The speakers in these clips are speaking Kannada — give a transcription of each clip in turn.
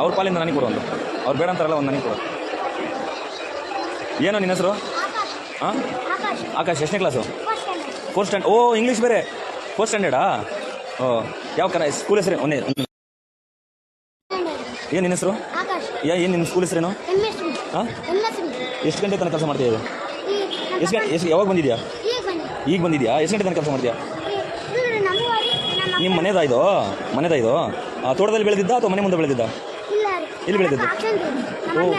ಅವ್ರ ಪಾಲಿಂದ ನನಗೆ ಕೊಡು ಒಂದು. ಅವ್ರು ಬೇಡ ಅಂತಾರಲ್ಲ ಒಂದು ನನಗೆ ಕೊಡು. ಏನೋ ನಿನ್ನ ಹೆಸರು? ಹಾಂ? ಆಕಾಶ್. ಎಷ್ಟನೇ ಕ್ಲಾಸು ಫೋರ್ತ್ ಸ್ಟ್ಯಾಂಡ್ ಓ ಇಂಗ್ಲೀಷ್ ಬೇರೆ. ಫೋರ್ತ್ ಸ್ಟ್ಯಾಂಡರ್ಡಾ ಓ ಯಾವ ಕರ ಸ್ಕೂಲ್ ಹೆಸರು ಒಂದೇ ಏನು ನಿನ್ನ ಹೆಸರು? ಏನು ನಿನ್ನ ಸ್ಕೂಲ್ ಹೆಸರೇನು? ಹಾಂ? ಎಷ್ಟು ಗಂಟೆ ತನಕ ಕೆಲಸ ಮಾಡ್ತೀಯ ಎಷ್ಟು ಗಂಟೆ ಎಷ್ಟು ಯಾವಾಗ ಬಂದಿದ್ಯಾ? ಈಗ ಬಂದಿದ್ಯಾ? ಎಷ್ಟು ಗಂಟೆ ತನಕ ಕೆಲಸ ಮಾಡ್ತೀಯಾ ನಮ್ಮ ನಮ್ಮ ನಿಮ್ಮ ಮನೆದಾಯ್ದು ಇದು? ಮನೆದಾ ಆ, ತೋಟದಲ್ಲಿ ಬೆಳೆದಿದ್ದ ಅಥವಾ ಮನೆ ಮುಂದೆ ಬೆಳೆದಿದ್ದ? ಇಲ್ಲ ಬೆಳೆದಿದ್ದು? ಓ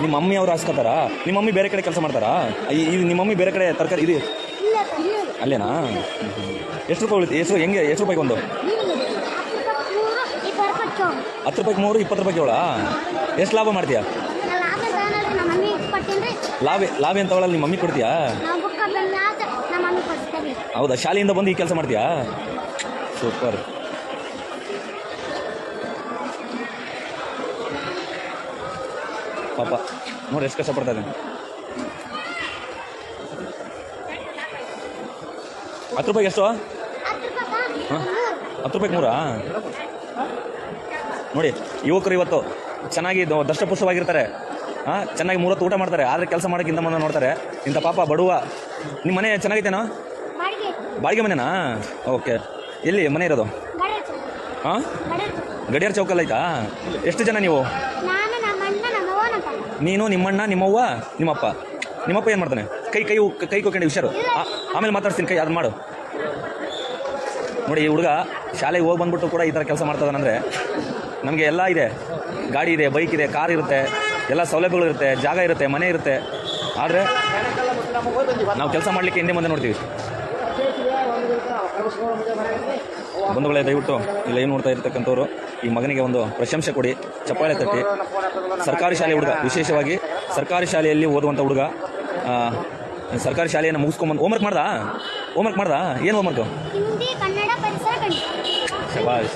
ನಿಮ್ಮ ಮಮ್ಮಿ ಅವ್ರು ಹಾಸ್ಕೊತಾರಾ? ನಿಮ್ಮ ಮಮ್ಮಿ ಬೇರೆ ಕಡೆ ಕೆಲಸ ಮಾಡ್ತಾರಾ? ಈ ಈ- ನಿಮ್ಮ ಮಮ್ಮಿ ಬೇರೆ ಕಡೆ ತರಕಾರಿ ಇದು ಅಲ್ಲೇನಾ? ಎಷ್ಟು ರೂಪಾಯಿ ಉಳಿತು? ಎಷ್ಟು ಹೆಂಗೆ ಎಷ್ಟು ರೂಪಾಯಿಗೆ ಒಂದು? ಹತ್ತು ರೂಪಾಯಿಗೆ ಮೂರು ಇಪ್ಪತ್ತು ರೂಪಾಯಿ ಏಳ? ಎಷ್ಟು ಲಾಭ ಮಾಡ್ತೀಯಾ? ಲಾಭ ಲಾಭ ಅಂತ ತಗೊಳ್ಳಲ್ಲ ನಿಮ್ಮ ಮಮ್ಮಿ ಕೊಡ್ತೀಯಾ? ಹೌದಾ? ಶಾಲೆಯಿಂದ ಬಂದು ಈ ಕೆಲಸ ಮಾಡ್ತೀಯಾ? ಸೂಪರ್. ಪಾಪ. ನೋಡಿ ಎಷ್ಟು ಕಷ್ಟ ಪಡ್ತಾ ಇದ್ದೀನಿ. ಹತ್ತು ರೂಪಾಯಿ ಎಷ್ಟು? ಹಾಂ? ಹತ್ತು ರೂಪಾಯಿ ಮೂರಾ ನೋಡಿ ಯುವಕರು ಇವತ್ತು ಚೆನ್ನಾಗಿ ದಷ್ಟಪುಷ್ಟವಾಗಿರ್ತಾರೆ. ಹಾಂ ಚೆನ್ನಾಗಿ ಮೂರತ್ತು ಊಟ ಮಾಡ್ತಾರೆ. ಆದರೆ ಕೆಲಸ ಮಾಡೋಕ್ಕಿಂತ ಮುಂದೆ ನೋಡ್ತಾರೆ ಇಂಥ ಪಾಪ ಬಡುವ. ನಿಮ್ಮ ಮನೆ ಚೆನ್ನಾಗೈತೇನೋ? ಬಾಡಿಗೆ ಮನೆನಾ? ಓಕೆ. ಎಲ್ಲಿ ಮನೆ ಇರೋದು? ಹಾಂ? ಗಡೆ ಗಡಿಯಾರ ಚೌಕಲ್ಲಿ ಆಯ್ತಾ? ಎಷ್ಟು ಜನ ನೀವು ನಾನು ನಮ್ಮ ಅಣ್ಣ ನಮ್ಮ ಅವ್ವ ನಮ್ಮ ತಮ್ಮ ನೀನು ನಿಮ್ಮಣ್ಣ, ನಿಮ್ಮವ್ವ, ನಿಮ್ಮಪ್ಪ. ನಿಮ್ಮಪ್ಪ ಏನು ಮಾಡ್ತಾನೆ? ಕೈ ಕೈ ಕೈ ಕೊಕ್ಕಂಡು ಹುಷಾರು. ಆಮೇಲೆ ಮಾತಾಡ್ತೀನಿ ಕೈ ಅದು ಮಾಡು. ನೋಡಿ, ಈ ಹುಡುಗ ಶಾಲೆಗೆ ಹೋಗಿ ಬಂದ್ಬಿಟ್ಟು ಕೂಡ ಈ ಥರ ಕೆಲಸ ಮಾಡ್ತದಾನಂದರೆ ನಮಗೆ ಎಲ್ಲ ಇದೆ. ಗಾಡಿ ಇದೆ ಬೈಕ್ ಇದೆ ಕಾರ್ ಇರುತ್ತೆ. ಎಲ್ಲ ಸೌಲಭ್ಯಗಳು ಇರುತ್ತೆ, ಜಾಗ ಇರುತ್ತೆ, ಮನೆ ಇರುತ್ತೆ. ಆದರೆ ನಾವು ಕೆಲಸ ಮಾಡಲಿಕ್ಕೆ ಹಿಂದೆ ಮುಂದೆ ನೋಡ್ತೀವಿ. ಬಂಧುಗಳೇ ದಯವಿಟ್ಟು ಇಲ್ಲ ಏನು ನೋಡ್ತಾ ಇರ್ತಕ್ಕಂಥವ್ರು ಈ ಮಗನಿಗೆ ಒಂದು ಪ್ರಶಂಸೆ ಕೊಡಿ ಚಪ್ಪಾಳೆ ತಟ್ಟಿ. ಸರ್ಕಾರಿ ಶಾಲೆ ಹುಡುಗ ವಿಶೇಷವಾಗಿ ಸರ್ಕಾರಿ ಶಾಲೆಯಲ್ಲಿ ಓದುವಂಥ ಹುಡುಗ. ಸರ್ಕಾರಿ ಶಾಲೆಯನ್ನು ಮುಗಿಸ್ಕೊಂಬಂದು ಹೋಮ್ವರ್ಕ್ ಮಾಡ್ದಾ? ಹೋಮ್ವರ್ಕ್ ಮಾಡ್ದಾ? ಏನು ಹೋಮ್ವರ್ಕು ಶಬಾಷ್.